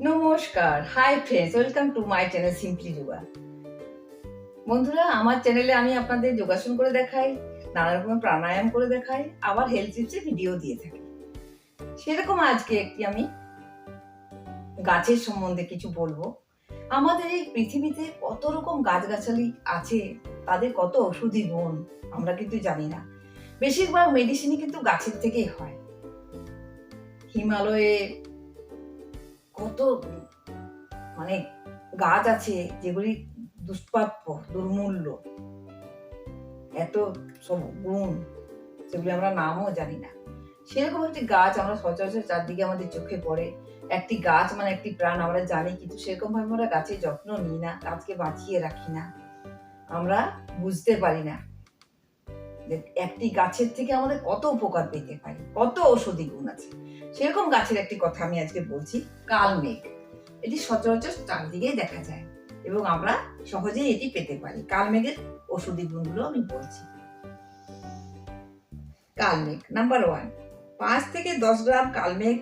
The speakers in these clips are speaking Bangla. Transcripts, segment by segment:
নমস্কার। Hi friends welcome to my channel simply yoga বন্ধুরা, আমার চ্যানেলে আমি আপনাদের যোগাসন করে দেখাই নানা রকমের প্রাণায়াম করে দেখাই, আবার হেলথ টিপসের ভিডিও দিয়ে থাকি। সেরকম আজকে একটি আমি গাছের সম্বন্ধে কিছু বলব। আমাদের এই পৃথিবীতে কত রকম গাছগাছালি আছে, তাদের কত ওষুধি গুণ, আমরা কিন্তু জানি না। বেশিরভাগ মেডিসিনই কিন্তু গাছের থেকেই হয়। হিমালয়ে কত মানে গাছ আছে যেগুলি দুষ্প্রাপ্য, দুর্মূল্য। এত সব গুণ সেগুলি আমরা নামও জানি না। সেরকম একটি গাছ আমরা সচরাচর চারদিকে আমাদের চোখে পড়ে। একটি গাছ মানে একটি প্রাণ আমরা জানি, কিন্তু সেরকম ভাবে আমরা গাছের যত্ন নিই না, গাছকে বাঁচিয়ে রাখি না। আমরা বুঝতে পারি না একটি গাছের থেকে আমাদের কত উপকার পেতে পারি, কত ঔষধি গুণ আছে। সেরকম গাছের একটি কথা আমি আজকে বলছি কালমেঘ এটি সচরাচর চারদিকেই দেখা যায় এবং আমরা সহজেই এটি পেতে পারি। কালমেঘের ওষুধি গুণগুলো আমি বলছি। কালমেঘ নাম্বার ওয়ান পাঁচ থেকে দশ গ্রাম কালমেঘ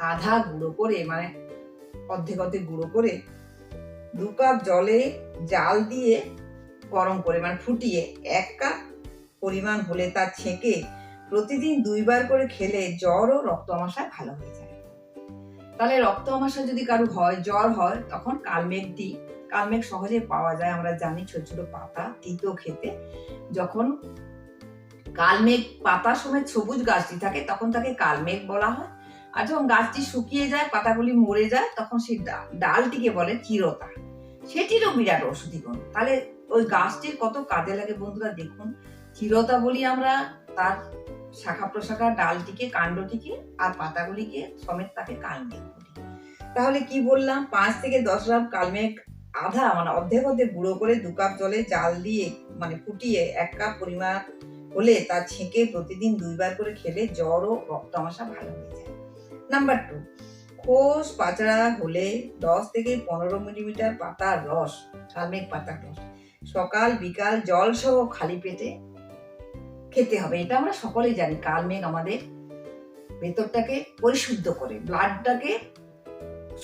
আধা গুঁড়ো করে মানে অর্ধেক অর্ধেক গুঁড়ো করে দু কাপ জলে জাল দিয়ে গরম করে মানে ফুটিয়ে এক কাপ পরিমাণ হলে তা ছেঁকে প্রতিদিন দুইবার করে খেলে জ্বর ও রক্ত আমাশায় ভালো হয়ে যায়। তাহলে রক্ত আমাশা যদি কারও হয়, জ্বর হয়, তখন কালমেঘ দিই। কালমেঘ সহজে পাওয়া যায়, আমরা জানি ছোট ছোট পাতা তিতো খেতে। যখন কালমেঘ পাতা সময় সবুজ গাছটি থাকে, তখন তাকে কালমেঘ বলা হয়। আর যখন গাছটি শুকিয়ে যায়, পাতাগুলি মরে যায়, তখন সেই ডালটিকে বলে চিরতা সেটিরও বিরাট ওষুধি গুণ। তাহলে ওই গাছটির কত কাজে লাগে বন্ধুরা দেখুন। চিরতা বলি আমরা, তার শাখা প্রশাখা ডালটিকে, কাণ্ডটিকে আর পাতাগুলিকে সমেত তাকে কালমেঘ বলি। তাহলে কি বললাম? পাঁচ থেকে দশ গ্রাম কালমেঘ আধা মানে অর্ধেক অর্ধেক গুঁড়ো করে দু কাপ জলে জাল দিয়ে মানে ফুটিয়ে এক কাপ পরিমাণ হলে তা ছেঁকে প্রতিদিন দুইবার করে খেলে জ্বর ও রক্ত আমাশা ভালো হয়ে যায়। নাম্বার টু খোস পাচড়া হলে দশ থেকে পনেরো মিলিমিটার পাতার রস কালমেঘ পাতার রস। সকাল, বিকাল জল সহ খালি পেটে খেতে হবে। এটা আমরা সকলেই জানি কালমেঘ আমাদের ভেতরটাকে পরিশুদ্ধ করে ব্লাডটাকে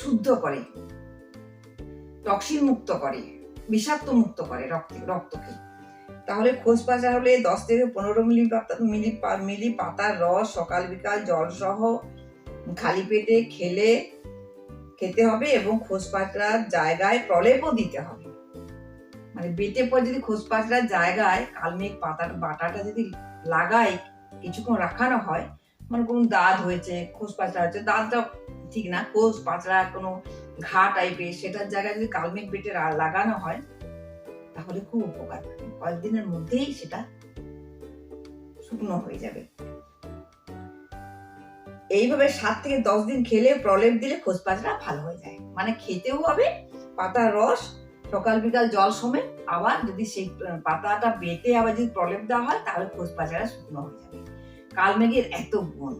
শুদ্ধ করে টক্সিন মুক্ত করে বিষাক্ত মুক্ত করে রক্ত, রক্তকে। তাহলে খোঁজ পাচা হলে দশ থেকে পনেরো মিলি মিলি মিলি পাতার রস, সকাল বিকাল জল সহ খালি পেটে খেলে খেতে হবে এবং খোঁজ পাচড়ার জায়গায় প্রলেপও দিতে হবে। মানে বেটে পর যদি পাচড়ার জায়গায়, কালমেঘ পাতার বাটাটা যদি লাগাই, কিছুক্ষণ রাখানো হয় মানে কোনো দাঁত হয়েছে পাচড়া হয়েছে, দাঁতটা ঠিক না খোঁজ পাচড়া কোনো ঘা টাইপের সেটার জায়গায় যদি কালমেঘ বেটে লাগানো হয়, তাহলে খুব উপকার পাবে কয়েকদিনের মধ্যেই সেটা শুকনো হয়ে যাবে। এইভাবে সাত থেকে দশ দিন খেলে প্রলেপ দিলে খোঁজ ভালো হয়ে যায়। মানে খেতেও হবে, পাতার রস সকাল বিকাল জল সমেত আবার যদি সেই পাতাটা বেটে আবার যদি প্রলেপ দেওয়া হয়, তাহলে খোঁজ পাচারা শুকনো হয়ে যাবে। কালমেঘের এত গুণ।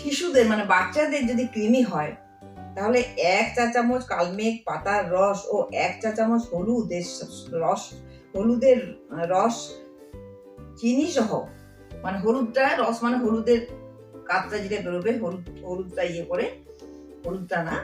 শিশুদের মানে বাচ্চাদের যদি কৃমি হয়, তাহলে এক চা চামচ কালমেঘ পাতার রস ও এক চা চামচ হলুদের রস হলুদের রস, চিনি সহ মানে হলুদটা, রস মানে হলুদের কাতটা যেটা বেরোবে, হলুদ, হলুদটা ইয়ে করে, হলুদটা না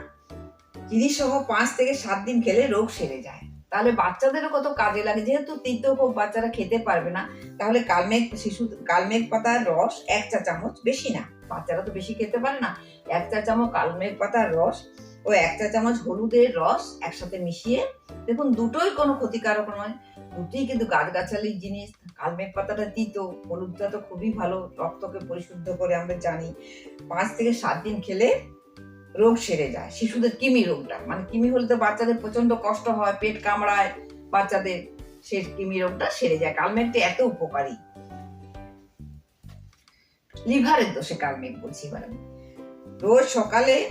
চিনি সহ পাঁচ থেকে সাত দিন খেলে রোগ সেরে যায়। তাহলে বাচ্চাদেরও কত কাজে লাগে? যেহেতু খুব বাচ্চারা খেতে পারবে না, তাহলে কালমেঘ শিশু, কালমেঘ পাতার রস এক চা চামচ বেশি না। বাচ্চারা তো বেশি খেতে পারে না। এক চা চামচ কালমেঘ পাতার রস ও এক চা চামচ হলুদের রস একসাথে মিশিয়ে, দেখুন দুটোই কোনো ক্ষতিকারক নয়। দুটোই কিন্তু গাছগাছালির জিনিস। কালমেঘ পাতাটা তিতো, হলুদটা তো খুবই ভালো, রক্তকে পরিশুদ্ধ করে আমরা জানি। পাঁচ থেকে সাত দিন খেলে রোগ সেরে যায়। শিশুদের কিমি রোগটা মানে কিমি হলে তো বাচ্চাদের প্রচণ্ড কষ্ট হয়, পেট কামড়ায়, বাচ্চাদের সে কিমি রোগটা সেরে যায়। কালমেঘটা এত উপকারী। লিভারের দোষে কালমেঘ বলছি এবার। আমি। রোজ সকালে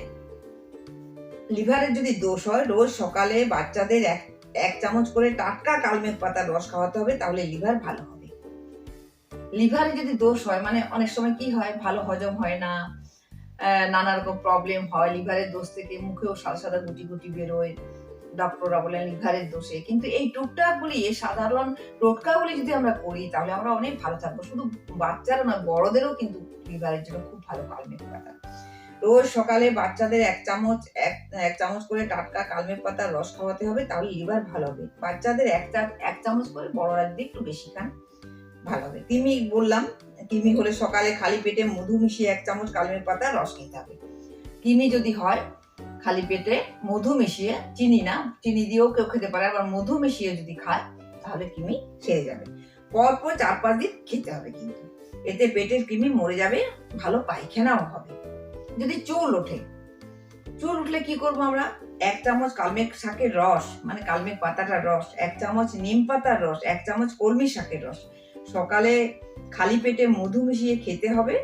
লিভারের যদি দোষ হয়, রোজ সকালে বাচ্চাদের এক এক চামচ করে টাটকা কালমেঘ পাতার রস খাওয়াতে হবে, তাহলে লিভার ভালো হবে। লিভারে যদি দোষ হয় মানে অনেক সময় কি হয়, ভালো হজম হয় না নানা রকম প্রবলেম হয় লিভারের দোষ থেকে মুখেও সাদা সাদা গুটি গুটি বেরোয় ডক্টররা বলেন লিভারের দোষে। কিন্তু এই টুকটাকগুলি সাধারণ টোটকাগুলি যদি আমরা করি, তাহলে আমরা অনেক ভালো থাকব। শুধু বাচ্চারা না বড়দেরও কিন্তু লিভারের জন্য খুব ভালো কালমেঘ পাতা। রোজ সকালে বাচ্চাদের এক চামচ এক চামচ করে টাটকা কালমেঘ পাতার রস খাওয়াতে হবে, তাহলে লিভার ভালো হবে। বাচ্চাদের এক এক চামচ করে বড়রা যদি একটু বেশি খান, ভালো হবে। তিমি বললাম কিমি হলে সকালে খালি পেটে মধু মিশিয়ে এক চামচ কালমেঘ পাতার রস খেতে হবে। কিমি যদি হয়, খালি পেটে মধু মিশিয়ে চিনি না, চিনি দিয়েও কেউ খেতে পারে, আবার মধু মিশিয়ে যদি খায়, তাহলে কিমি সেরে যাবে। পরপর চার পাঁচ দিন খেতে হবে কিন্তু। এতে পেটের কৃমি মরে যাবে, ভালো পায়খানাও হবে। যদি চুল ওঠে, চুল উঠলে কি করব আমরা? এক চামচ কালমেঘ শাকের রস মানে কালমেঘ পাতাটার রস, এক চামচ নিম পাতার রস, এক চামচ কলমি শাকের রস। সকালে খালি পেটে মধু মিশিয়ে খেতে হবে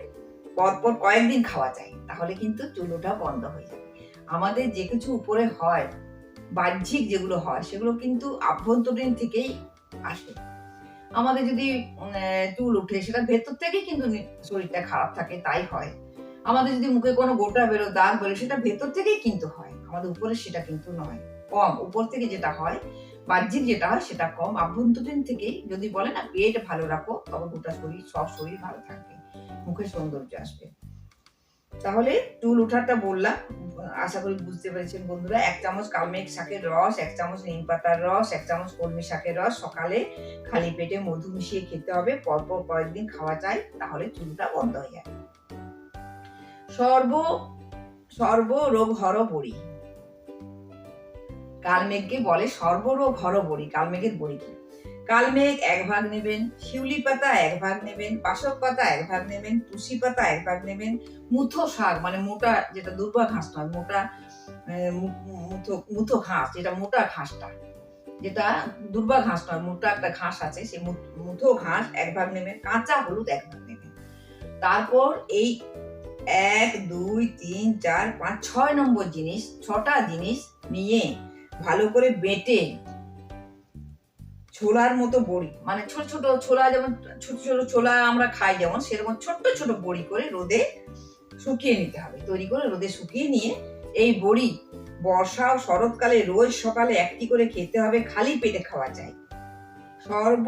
পরপর কয়েকদিন খাওয়া যায় তাহলে কিন্তু চুল ওঠা বন্ধ হয়ে যাবে। আমাদের যে কিছু উপরে হয় বাহ্যিক যেগুলো হয় সেগুলো কিন্তু আভ্যন্তরীণ থেকেই আসে। আমাদের যদি আহ, চুল উঠে সেটা ভেতর থেকেই কিন্তু শরীরটা খারাপ থাকে তাই হয়। আমাদের যদি মুখে কোনো গোটা বেরো দাগ বেরো সেটা ভেতর থেকেই কিন্তু হয়। আমাদের উপরে সেটা কিন্তু নয় কম। উপর থেকে যেটা হয় বাহ্যিক যেটা হয় সেটা কম। আভ্যন্তরীণ থেকেই যদি বলে না পেট ভালো রাখো তবে গোটা শরীর, সব শরীর ভালো থাকবে। মুখে সৌন্দর্য আসবে। তাহলে চুল ওঠাটা বললাম। আশা করি বুঝতে পেরেছেন বন্ধুরা। এক চামচ কালমেঘ শাকের রস, এক চামচ নিম পাতার রস, এক চামচ কলমি শাকের রস। সকালে খালি পেটে মধু মিশিয়ে খেতে হবে। পরপর কয়েকদিন খাওয়া যায়, তাহলে চুলটা বন্ধ হয়ে যাবে সর্ব সর্ব রোগ হর বড়ি। কালমেঘকে বলে সর্বরোগ হর বড়ি, কালমেঘের বড়ি কি কালমেঘ এক ভাগ নেবেন, শিউলি পাতা এক ভাগ নেবেন, পাশক পাতা এক ভাগ নেবেন, তুলসী পাতা এক ভাগ নেবেন, মুথো শাক মানে মোটা যেটা দুর্বা ঘাস নয়, মোটা মুথো মুথো ঘাস, যেটা মোটা ঘাসটা। যেটা দুর্বা ঘাস নয়, মোটা একটা ঘাস আছে, সেই মুথো ঘাস এক ভাগ নেবেন, কাঁচা হলুদ এক ভাগ নেবেন। তারপর এই এক, দুই, তিন, চার, পাঁচ, ছয় নম্বর জিনিস, ছটা জিনিস নিয়ে ভালো করে বেটে ছোলার মতো বড়ি মানে ছোট ছোট ছোলা যেমন ছোট ছোট ছোলা আমরা খাই যেমন, সেরকম ছোট ছোট বড়ি করে রোদে শুকিয়ে নিতে হবে। তৈরি করে রোদে শুকিয়ে নিয়ে এই বড়ি বর্ষা ও শরৎকালে রোজ সকালে একটি করে খেতে হবে, খালি পেটে খাওয়া যায়। সর্ব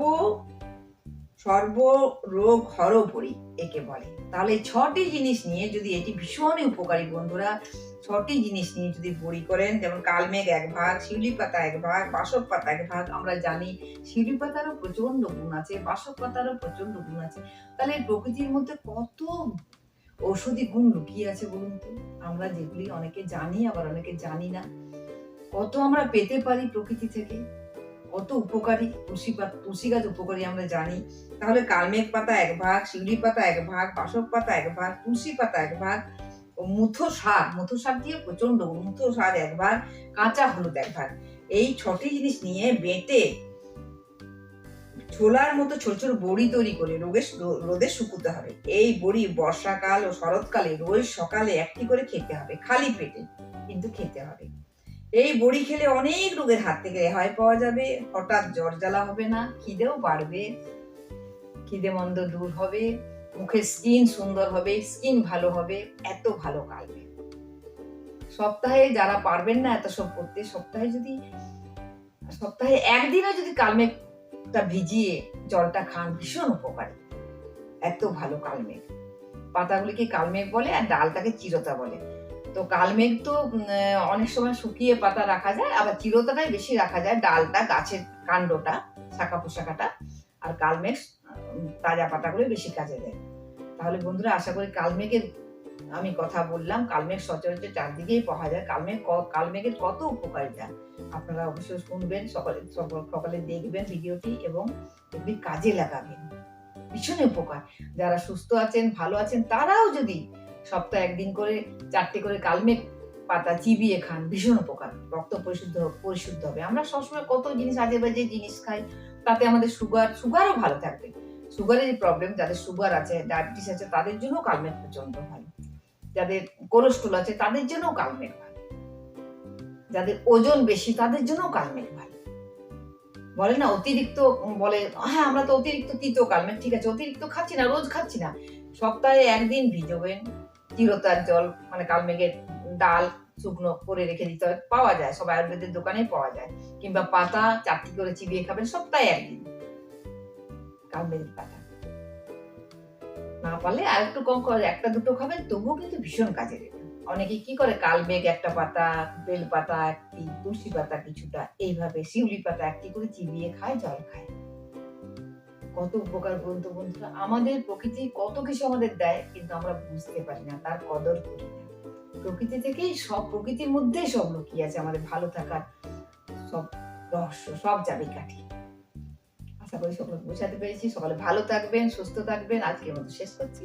সর্ব রোগ হর একে বলে। তাহলে ছটি জিনিস নিয়ে যদি এটি ভীষণই উপকারী বন্ধুরা, ছটি জিনিস নিয়ে যদি বড়ি করেন, যেমন কালমেঘ এক ভাগ শিউলি পাতা এক ভাগ, বাসক পাতা এক ভাগ, আমরা জানি শিউলি পাতারও প্রচণ্ড গুণ আছে, বাসক পাতারও প্রচণ্ড গুণ আছে। তাহলে প্রকৃতির মধ্যে কত ঔষধি গুণ লুকিয়ে আছে বলুন তো? আমরা যেগুলি অনেকে জানি, আবার অনেকে জানি না। কত আমরা পেতে পারি প্রকৃতি থেকে? কত উপকারী, তুলসী পাতা তুলসী গাছ উপকারী আমরা জানি। তাহলে কালমেঘ পাতা এক ভাগ, শিউলি পাতা এক ভাগ, বাসক পাতা এক ভাগ, তুলসী পাতা এক ভাগ, ও মুথো শাক মুথো শাক দিয়ে প্রচণ্ড। মুথো শাক এক ভাগ, কাঁচা হলুদ এক ভাগ। এই ছটি জিনিস নিয়ে বেটে ছোলার মতো ছোট ছোট বড়ি তৈরি করে রোগে রোদে শুকুতে হবে। এই বড়ি বর্ষাকাল ও শরৎকালে রোজ সকালে একটি করে খেতে হবে, খালি পেটে কিন্তু খেতে হবে। এই বড়ি খেলে অনেক রোগের হাত থেকে রেহাই পাওয়া যাবে। হঠাৎ জ্বর জ্বালা হবে না, খিদেও বাড়বে। খিদে মন্দ দূর হবে। মুখের স্কিন সুন্দর হবে, স্কিন ভালো হবে, এত ভালো কালবে। সপ্তাহে যারা পারবেন না এত সব করতে, সপ্তাহে যদি, সপ্তাহে একদিনও যদি কালমেঘটা ভিজিয়ে জলটা খান, ভীষণ উপকারী। এত ভালো কালমেঘ। পাতাগুলিকে কালমেঘ বলে আর ডালটাকে চিরতা বলে। তো কালমেঘ তো অনেক সময় শুকিয়ে পাতা রাখা যায়, আবার চিরতাটাই বেশি রাখা যায় ডালটা, গাছের কাণ্ডটা, শাখা পোশাকাটা আর কালমেঘ তাজা পাতাগুলো বেশি কাজে দেয়। তাহলে বন্ধুরা, আশা করি কালমেঘের আমি কথা বললাম। কালমেঘ সচরাচর চারদিকেই পাওয়া যায়। কালমেঘ কালমেঘের কত উপকারিতা। আপনারা অবশ্যই শুনবেন, সকালে, সক- সকালে দেখবেন ভিডিওটি এবং এগুলি কাজে লাগাবেন। ভীষণ উপকার। যারা সুস্থ আছেন, ভালো আছেন, তারাও যদি সপ্তাহে একদিন করে, চারটে করে কালমেঘ পাতা চিবিয়ে খান, ভীষণ উপকার। রক্ত পরিশুদ্ধ পরিশুদ্ধ হবে। আমরা সবসময় কত জিনিস আজে বাজে জিনিস খাই, তাতে আমাদের সুগার সুগারও ভালো থাকবে। সুগারের প্রবলেম যাদের সুগার আছে ডায়াবেটিস আছে, তাদের জন্য কালমেঘ প্রচণ্ড ভালো। যাদের কোলেস্ট্রল আছে, তাদের জন্য কালমেঘ ভালো। যাদের ওজন বেশি, তাদের জন্য কালমেঘ ভালো। বলে না, অতিরিক্ত বলে হ্যাঁ আমরা তো অতিরিক্ত তিতো কালমেঘ ঠিক আছে, অতিরিক্ত খাচ্ছি না, রোজ খাচ্ছি না। সপ্তাহে একদিন ভিজোবেন চিরতার জল মানে কালমেঘের ডাল শুকনো করে রেখে দিতে হয়, পাওয়া যায়। সব আয়ুর্বেদের দোকানে পাওয়া যায়। কিংবা পাতা চারটি করে চিবিয়ে খাবেন সপ্তাহে একদিন। কালমেঘের পাতা। না পারলে আর একটু কম করে একটা দুটো খাবেন, তবুও কিন্তু ভীষণ কাজে দেবে। অনেকে কি করে কালমেঘ একটা পাতা, বেল পাতা, একটি তুলসী পাতা কিছুটা, এইভাবে শিউলি পাতা একটি করে চিবিয়ে খায়, জল খায়। কত উপকার বলতো বন্ধুরা? আমাদের প্রকৃতি কত কিছু আমাদের দেয়, কিন্তু আমরা বুঝতে পারি না, তার কদর করি প্রকৃতি থেকেই সব, প্রকৃতির মধ্যে সব লুকিয়ে আছে, আমাদের ভালো থাকার সব রহস্য, সব চাবিকাঠি। আশা করি সকলে বোঝাতে পেরেছি। সকলে ভালো থাকবেন, সুস্থ থাকবেন। আজকের মতো শেষ করছি।